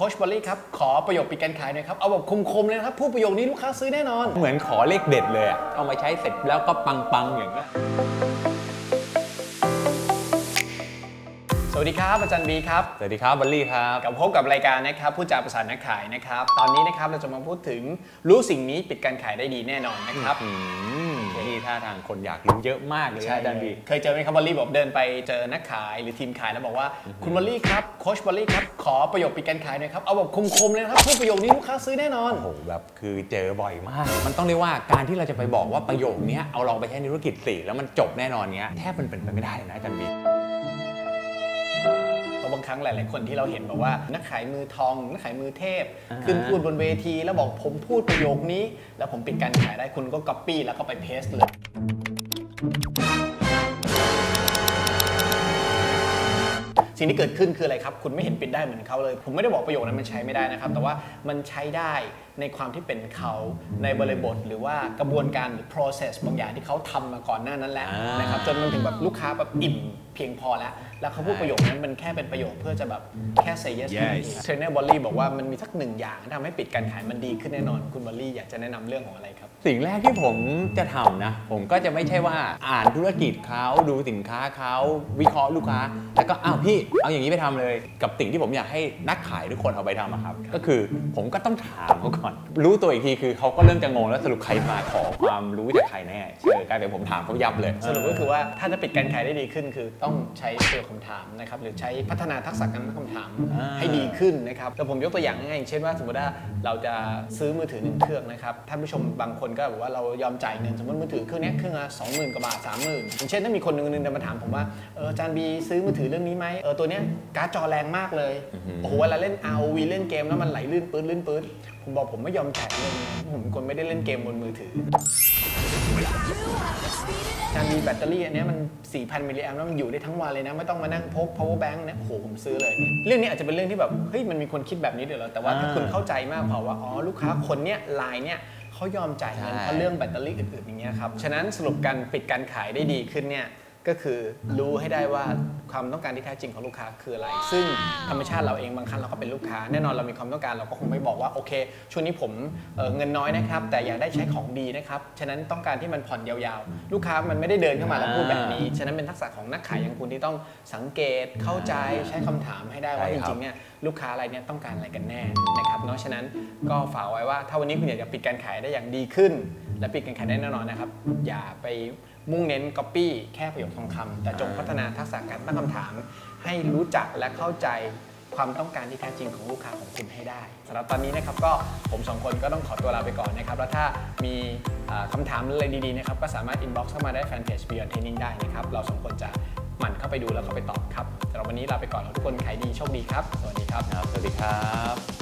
โคชบอลลี่ครับ ขอประโยคปิดการขายหน่อยครับ เอาแบบคมๆเลยนะครับพูดประโยคนี้ลูกค้าซื้อแน่นอน เหมือนขอเลขเด็ดเลยอะเอามาใช้เสร็จแล้วก็ปังๆอย่างนี้ย วัสดีครับอาจารย์บีครับ สวัสดีครับบัลลี่ครับกับพบกับรายการนะครับผู้จาประสานนักขายนะครับ ตอนนี้นะครับเราจะมาพูดถึงรู้สิ่งนี้ปิดการขายได้ดีแน่นอนนะครับอืมนี่ท่าทางคนอยากรู้เยอะมากเลยนะอาจารย์บีเคยเจอไหมครับบอลลี่บอกเดินไปเจอนักขายหรือทีมขายแล้วบอกว่าคุณบอลลี่ครับโคชบอลลี่ครับขอประโยคปิดการขายหน่อยครับเอาแบบคมๆเลยนะครับพูดประโยคนี้ลูกค้าซื้อแน่นอนโอ้โหแบบคือเจอบ่อยมาก มันต้องเรียกว่าการที่เราจะไปบอกว่าประโยคเนี้ยเอาลองไปใช้ในธุรกิจสิแล้วมันจบแน่นอนเนี้ยแทบมันเป็นไปไม่ได้เลยนะอาจารย์บี เพราะบางครั้งหลาย ๆ คนที่เราเห็นบอกว่า นักขายมือทอง นักขายมือเทพอ่าฮะขึ้นพูดบนเวที แล้วบอกผมพูดประโยคนี้ แล้วผมปิดการขายได้คุณก็ก๊อปปี้แล้วก็ไปเพสเลยสิ่งที่เกิดขึ้นคืออะไรครับ คุณไม่เห็นปิดได้เหมือนเขาเลย ผมไม่ได้บอกประโยคนั้นมันใช้ไม่ได้นะครับ แต่ว่ามันใช้ได้ ในความที่เป็นเขาในบริบทหรือว่ากระบวนการหรือ process บางอย่างที่เขาทำมาก่อนหน้านั้นแล้วอ่านนะครับจนมันถึงแบบลูกค้าแบบอิ่มเพียงพอแล้ว แล้วเขาพูดประโยคนั้นมันแค่เป็นประโยคเพื่อจะแบบแค่ say yes เทรนเนอร์บอลลี่บอกว่ามันมีสักหนึ่งอย่างที่ทำให้ปิดการขายมันดีขึ้นแน่นอนคุณบอลลี่อยากจะแนะนำเรื่องของอะไรครับสิ่งแรกที่ผมจะทำนะผมก็จะไม่ใช่ว่าอ่านธุรกิจเขาดูสินค้าเขาวิเคราะห์ลูกค้าแล้วก็อ้าวพี่เอาอย่างนี้ไปทำเลย กับสิ่งที่ผมอยากให้นักขายทุกคนเอาไปทำอะครับ ก็คือผมก็ต้องถามเขาก่อนรู้ตัวอีกทีคือเขาก็เริ่มจะงงแล้วสรุปใครมาขอความรู้จากใครแน่เชื่อกลายเป็นผมถามเขายับเลย สรุปก็คือว่าถ้าจะปิดการขายได้ดีขึ้น คือต้องใช้เซลล์คำถามนะครับหรือใช้พัฒนาทักษะการตั้งคำถามอ่าให้ดีขึ้นนะครับแต่ผมยกตัวอย่างง่ายๆอย่างเช่นว่าสมมติว่าเราจะซื้อมือถือหนึ่งเครื่องนะครับท่านผู้ชมบางคนก็แบบว่าเรายอมจ่ายเงินสมมติมือถือเครื่องเนี้ยเครื่องละสองหมื่นกว่าบาทสามหมื่นอย่างเช่นถ้ามีคนหนึงนึงเดินมาถามผมว่าเอออาจารย์บีซื้อมือถือเรื่องนี้ไหมเออตัวเนี้ยการ์ดจอแรงมากเลยโอ้โหเวลาเล่น ROV เล่นเกมแล้วมันไหลลื่นปื้ดลื่นปื้ดผมบอกผมไม่ยอมจ่ายเงินผมคนไม่ได้เล่นเกมบนมือถือการมีแบตเตอรี่อันนี้มัน 4,000 มิลลิแอมป์แล้วมันอยู่ได้ทั้งวันเลยนะ ไม่ต้องมานั่งพก power bank นี่ยโอ้โห ผมซื้อเลย เรื่องนี้อาจจะเป็นเรื่องที่แบบ เฮ้ย มันมีคนคิดแบบนี้เดี๋ยวเรอแต่ว่าถ้าคุณเข้าใจมากพอว่า อ๋อ ลูกค้าคนเนี้ยลายเนี่ยเขายอมจ่ายเงินเพราะเรื่องแบตเตอรี่อื่นๆอย่างเงี้ยครับ ฉะนั้นสรุปการปิดการขายได้ดีขึ้นเนี่ย ก็คือรู้ให้ได้ว่าความต้องการที่แท้จริงของลูกค้าคืออะไร ซึ่งธรรมชาติเราเองบางครั้งเราก็เป็นลูกค้า แน่นอนเรามีความต้องการเราก็คงไม่บอกว่าโอเค ช่วงนี้ผมเอ่อเงินน้อยนะครับ แต่อยากได้ใช้ของดีนะครับ ฉะนั้นต้องการที่มันผ่อนยาวๆ ลูกค้ามันไม่ได้เดินเข้ามาแล้วพูดแบบนี้ ฉะนั้นเป็นทักษะของนักขายอย่างคุณที่ต้องสังเกตเข้าใจใช้คำถามให้ได้ว่าใช่จครับริงๆเนี่ยลูกค้ารายเนี้ยต้องการอะไรกันแน่นะครับเนาะฉะนั้นก็ฝากไว้ว่าถ้าวันนี้คุณอยากจะปิดการขายได้อย่างดีขึ้น และปิดการขายได้แน่นอนนะครับอย่าไป มุ่งเน้น Copy แค่ประโยคทองคำแต่จงพัฒนาทักษะการตั้งคำถาม ให้รู้จักและเข้าใจความต้องการที่แท้จริงของลูกค้าของคุณให้ได้สำหรับตอนนี้นะครับก็ผมสองคนก็ต้องขอตัวลาไปก่อนนะครับ แล้วถ้ามีอ่าคำถามอะไรดีๆนะครับ ก็สามารถ inbox เข้ามาได้แฟนเพจ Beyond Training ได้นะครับ เราสองคนจะหมั่นเข้าไปดูแล้วก็ไปตอบครับสำหรับวันนี้ลาไปก่อนขอให้ทุกคนขายดีโชคดีครับ สวัสดีครับครับสวัสดีครับ